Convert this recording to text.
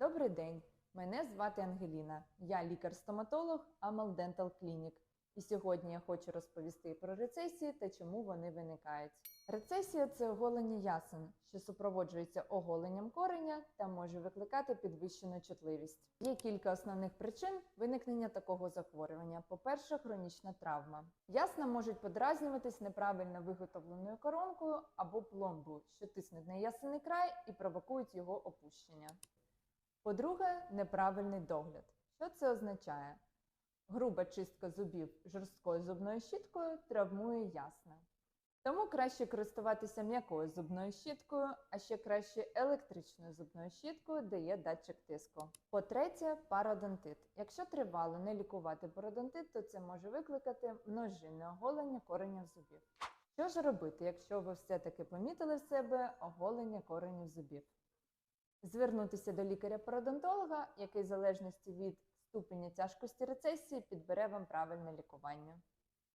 Добрий день, мене звати Ангеліна. Я лікар-стоматолог Amal Dental Clinic. І сьогодні я хочу розповісти про рецесії та чому вони виникають. Рецесія це оголення ясен, що супроводжується оголенням кореня та може викликати підвищену чутливість. Є кілька основних причин виникнення такого захворювання. По-перше, хронічна травма. Ясна можуть подразнюватись неправильно виготовленою коронкою або пломбою, що тиснуть на ясений край і провокують його опущення. По-друге, неправильний догляд. Що це означає? Груба чистка зубів жорсткою зубною щіткою травмує ясна. Тому краще користуватися м'якою зубною щіткою, а ще краще електричною зубною щіткою, де є датчик тиску. По-третє, пародонтит. Якщо тривало не лікувати пародонтит, то це може викликати множинне оголення коренів зубів. Що ж робити, якщо ви все-таки помітили в себе оголення коренів зубів? Звернутися до лікаря-пародонтолога, який в залежності від ступеня тяжкості рецесії підбере вам правильне лікування.